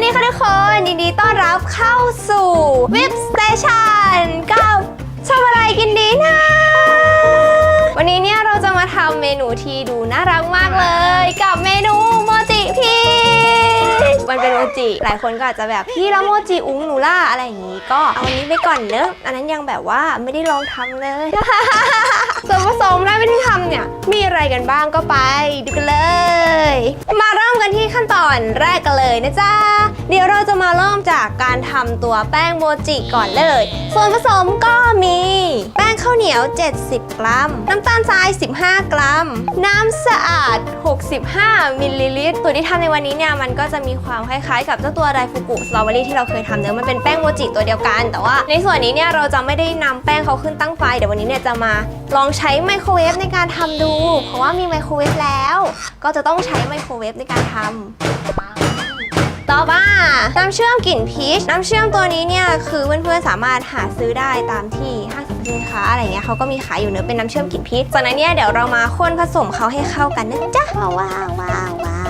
วัสดีค่ะทุกคนยินดีต้อนรับเข้าสู่วิบสเตชันกับชอบอะไรกินดีนะ วันนี้เนี่ยเราจะมาทำเมนูที่ดูน่ารักมากเลย กับเมนูโมจิพีชมันเป็นโมจิ หลายคนก็อาจจะแบบพี่แล้วโมจิอุ้งหนูล่าอะไรอย่างนี้ ก็เอาอันนี้ไปก่อนเนอะอันนั้นยังแบบว่าไม่ได้ลองทำเลย ส่วนผสมและวิธีทำเนี่ยมีอะไรกันบ้างก็ไปดูกันเลย มาเริ่มกันที่ขั้นตอนแรกกันเลยนะจ๊ะ เดี๋ยวเราจะมาเริ่มจากการทำตัวแป้งโมจิก่อนเลย ส่วนผสมก็มี แป้งข้าวเหนียว 70 กรัม น้ำตาลทราย 15 กรัม น้ำสะอาด 65 มิลลิลิตร ตัวที่ทำในวันนี้เนี่ยมันก็จะมีความคล้ายๆ กับเจ้าตัวไดฟูกุสตรอเบอรี่ที่เราเคยทำเนื้อะมันเป็นแป้งโมจิตัวเดียวกัน แต่ว่าในส่วนนี้เนี่ยเราจะไม่ได้นำแป้งเขาขึ้นตั้งไฟ เดี๋ยววันนี้เนี่ยจะมาลองใช้ไมโครเวฟในการทำดู เพราะว่ามีไมโครเวฟแล้ว ก็จะต้องใช้ไมโครเวฟในการทำ ต่อมาน้ำเชื่อมกลิ่นพีชน้ำเชื่อมตัวนี้เนี่ยคือเพื่อนๆสามารถหาซื้อได้ตามที่ห้างสรรพสินค้าอะไรเงี้ยเขาก็มีขายอยู่เนอะเป็นน้ำเชื่อมกลิ่นพีชจากนั้นเนี่ยเดี๋ยวเรามาคนผสมเขาให้เข้ากันนะจ๊ะว้าวว้าวว้าวว้า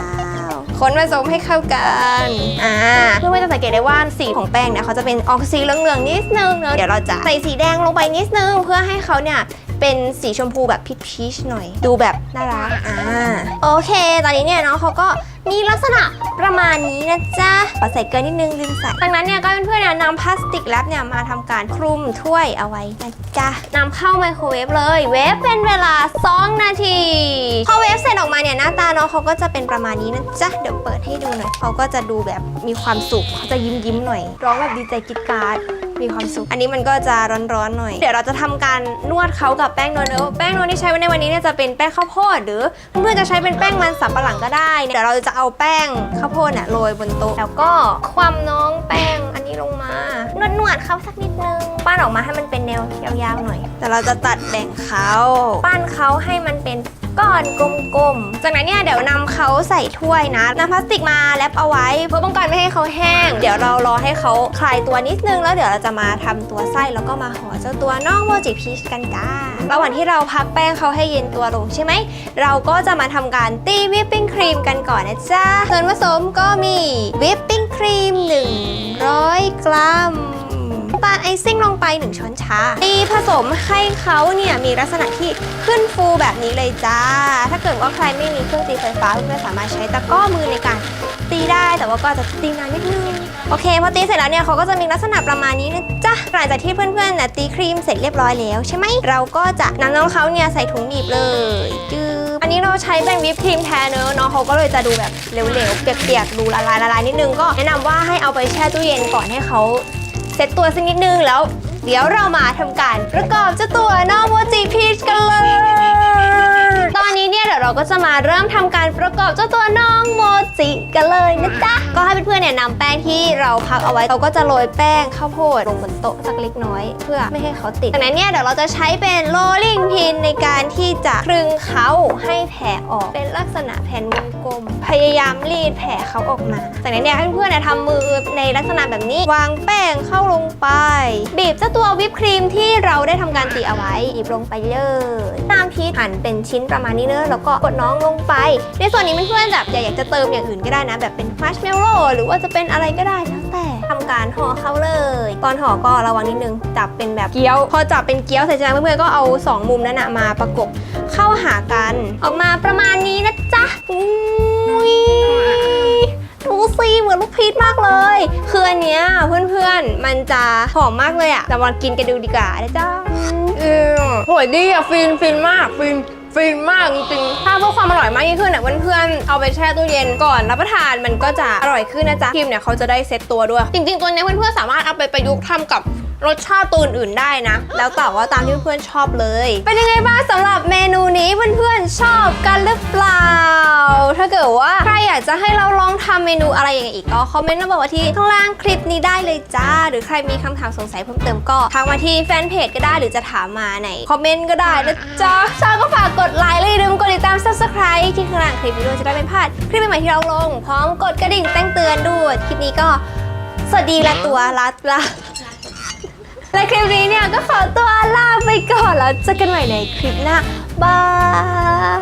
วคนผสมให้เข้ากันอ่าเพื่อนๆจะสังเกตได้ว่าสีของแป้งเนี่ยเขาจะเป็นออกสีเหลืองๆนิดนึงเนอะเดี๋ยวเราจะใส่สีแดงลงไปนิดนึงเพื่อให้เขาเนี่ยเป็นสีชมพูแบบพีชๆหน่อย ดูแบบน่ารักอ่าโอเค ตอนนี้เนี่ยน้องเขาก็ มีลักษณะประมาณนี้นะจ๊ะขอใส่เกลือนิดนึงลืมใส่ดังนั้นเนี่ยก็เพื่อนๆเนี่ยนำพลาสติกแรปเนี่ยมาทำการคลุมถ้วยเอาไว้นะจ๊ะนำเข้าไมโครเวฟเลย เวฟเป็นเวลา 2 นาที หน้าตาน้องเขาก็จะเป็นประมาณนี้นะจ๊ะเดี๋ยวเปิดให้ดูหน่อยเขาก็จะดูแบบมีความสุขเขาจะยิ้มยิ้มๆหน่อย ร้องแบบดีใจกิดกราดมีความสุข อันนี้มันก็จะร้อนๆหน่อย เดี๋ยวเราจะทำการนวดเขากับแป้งนวลเนอะแป้งนวลที่ใช้ในวันนี้เนี่ยจะเป็นแป้งข้าวโพด หรือเพื่อนๆจะใช้เป็นแป้งมันสำปะหลังก็ได้ เดี๋ยวเราจะเอาแป้งข้าวโพดเนี่ยโรยบนโต๊ะแล้วก็ความน้องแป้งอันนี้ลงมานวดนวดๆเขาสักนิดนึงปั้นออกมาให้มันเป็นแนวยาวๆหน่อย แต่เราจะตัดแบ่งเขาปั้นเขาให้มันเป็น ก้อนกลมๆ จากนั้นเนี่ยเดี๋ยวนำเขาใส่ถ้วยนะนำพลาสติกมาแรปเอาไว้ เพื่อป้องกันไม่ให้เขาแห้ง เดี๋ยวเรารอให้เขาคลายตัวนิดนึง แล้วเดี๋ยวเราจะมาทำตัวไส้แล้วก็มาห่อเจ้าตัวน้องโมจิพีชกันจ้าระหว่างที่เราพักแป้งเขาให้เย็นตัวลงใช่ไหม เราก็จะมาทำการตีวิปปิ้งครีมกันก่อนนะจ๊ะส่วนผสมก็มีวิปปิ้งครีม100 กรัมำตาลไอซิ่งลงไป 1 ช้อนชาตีผสมให้เขาเนี่ยมีลักษณะที่ขึ้นฟูแบบนี้เลยจ้า ถ้าเกิดว่าใครไม่มีเครื่องตีไฟฟ้าเพื่อนๆสามารถใช้ตะกร้อมือในการตีได้แต่ว่าก็จะตีนานนิดนึงโอเคพอตีเสร็จแล้วเนี่ยเขาก็จะมีลักษณะประมาณนี้นะจ๊ะหลังจากที่เพื่อนๆเนี่ยตีครีมเสร็จเรียบร้อยแล้วใช่ไหมเราก็จะนำน้องเขาเนี่ยใส่ถุงบีบเลยจืบอันนี้เราใช้เป็นวิปครีมแทนเนอะน้องเขาก็เลยจะดูแบบเหลวๆเปียกๆดูละลายละลายนิดนึงก็แนะนำว่าให้เอาไปแช่ตู้เย็นก่อนให้เขา ซตตัวสักนิดนึงแล้ว เดี๋ยวเรามาทำการประกอบเจ้าตัวน้องโมจิพีชกันเลย ตอนนี้เนี่ยเดี๋ยวเราก็จะมาเริ่มทำการประกอบเจ้าตัวน้องโมจิกันเลยนะจ๊ะ ก็ให้เพื่อนๆเนี่ยนำแป้งที่เราพักเอาไว้เราก็จะโรยแป้งข้าวโพดลงบนโต๊ะสักเล็กน้อย เพื่อไม่ให้เขาติดจากนั้นเนี่ยเดี๋ยวเราจะใช้เป็นโรลลิ่งพินในการที่จะคลึงเขาให้แผ่ออกเป็นลักษณะแผ่นวงกลม พยายามรีดแผ่เขาออกมาจากนั้นเนี่ยให้เพื่อนๆเนี่ยทำมือในลักษณะแบบนี้ วางแป้งเข้าลงไป ตัววิปครีมที่เราได้ทำการตีเอาไว้บีบลงไปเลยน้ำพีชหั่นเป็นชิ้นประมาณนี้เนอะแล้วก็กดน้องลงไป ในส่วนนี้เพื่อนๆแบบอยากจะเติมอย่างอื่นก็ได้นะ แบบเป็นมัชเมลโล่หรือว่าจะเป็นอะไรก็ได้แล้วแต่ทำการห่อเขาเลย ตอนห่อก็ระวังนิดนึงจับเป็นแบบเกี๊ยว พอจับเป็นเกี๊ยวเสร็จแล้วเพื่อนๆก็เอาสองมุมนั้นนะมาประกบเข้าหากัน ออกมาประมาณนี้นะจ๊ะอุ้ย สิเหมือนลูกพีชมากเลย คืออันเนี้ยเพื่อนๆ มันจะหอมมากเลยอะแต่มากินกันดูดีกว่านะจ๊ะเออโหยดีอะฟินฟินมากฟินฟินมากจริงถ้าเพื่อความอร่อยมากยิ่งขึ้นอะเพื่อนๆ เอาไปแช่ตู้เย็นก่อนรับประทานมันก็จะอร่อยขึ้นนะจ๊ะครีมเนี่ยเขาจะได้เซ็ตตัวด้วย จริงๆ ตัวเนี้ยเพื่อนๆ สามารถเอาไปประยุกต์ทำกับ รสชาติตัวอื่นๆได้นะ แล้วแต่ว่าตามที่เพื่อนๆชอบเลย เป็นยังไงบ้างสำหรับเมนูนี้เพื่อนๆชอบกันหรือเปล่า ถ้าเกิดว่าใครอยากจะให้เราลองทำเมนูอะไรอย่างอีกก็คอมเมนต์มาบอกว่าที่ข้างล่างคลิปนี้ได้เลยจ้า หรือใครมีคำถามสงสัยเพิ่มเติมก็ทักมาที่แฟนเพจก็ได้หรือจะถามมาในคอมเมนต์ก็ได้นะจ๊ะชอบก็ฝากกดไลค์และอย่าลืมกดติดตาม subscribe ที่ข้างล่างคลิปวิดีโอจะได้ไม่พลาดคลิปใหม่ๆที่เราลง พร้อมกดกระดิ่งแจ้งเตือนด้วยคลิปนี้ก็สวัสดีละตัวละละ และคลิปนี้เนี่ยก็ขอตัวลาไปก่อนแล้วเจอกันใหม่ในคลิปหน้าบาย